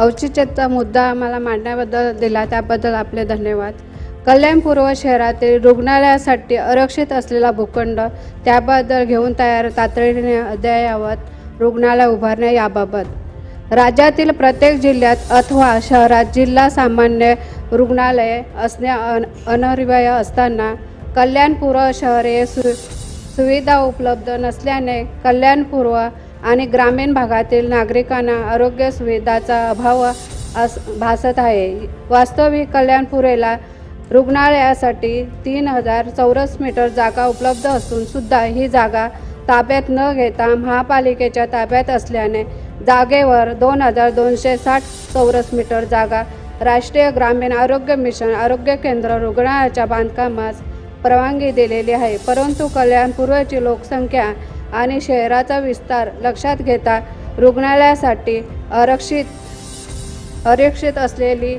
औचित्याचा मुद्दा आम्हाला मांडण्याबद्दल दिला त्याबद्दल आपले धन्यवाद. कल्याणपूर्व शहरातील रुग्णालयासाठी आरक्षित असलेला भूखंड त्याबद्दल घेऊन तयार तातडीने अद्ययावत रुग्णालय उभारणे याबाबत. राज्यातील प्रत्येक जिल्ह्यात अथवा शहरात जिल्हा सामान्य रुग्णालये असणे अन अनिवार्य असताना कल्याणपूर्व शहरे सु सुविधा उपलब्ध नसल्याने कल्याणपूर्व आणि ग्रामीण भागातील नागरिकांना आरोग्य सुविधाचा अभाव अस भासत आहे. वास्तविक कल्याणपुरेला रुग्णालयासाठी तीन हजार चौरस मीटर जागा उपलब्ध असून सुद्धा ही जागा ताब्यात न घेता महापालिकेच्या ताब्यात असल्याने जागेवर दोन हजार दोनशे साठ चौरस मीटर जागा राष्ट्रीय ग्रामीण आरोग्य मिशन आरोग्य केंद्र रुग्णालयाच्या बांधकामास परवानगी दिलेली आहे. परंतु कल्याण पूर्वची लोकसंख्या आणि शहराचा विस्तार लक्षात घेता रुग्णालयासाठी आरक्षित आरक्षित असलेली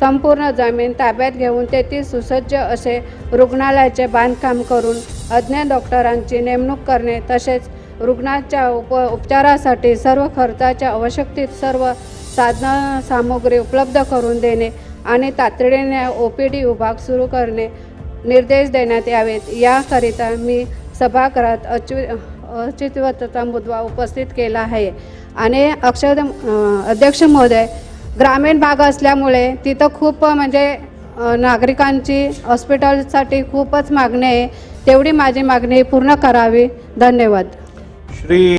संपूर्ण जमीन ताब्यात घेऊन तेथील सुसज्ज असे रुग्णालयाचे बांधकाम करून अज्ञात डॉक्टरांची नेमणूक करणे तसेच रुग्णाच्या उप उपचारासाठी सर्व खर्चाच्या आवश्यकतेत सर्व साधन सामुग्री उपलब्ध करून देणे आणि तातडीने ओ पी डी विभाग सुरू करणे निर्देश देण्यात यावेत. याकरिता मी सभागृहात अच्यु औचित्यचा मुद्दा उपस्थित केला आहे. आणि अक्षर अध्यक्ष महोदय ग्रामीण भाग असल्यामुळे तिथं खूप म्हणजे नागरिकांची हॉस्पिटलसाठी खूपच मागणी आहे. तेवढी माझी मागणी पूर्ण करावी. धन्यवाद. श्री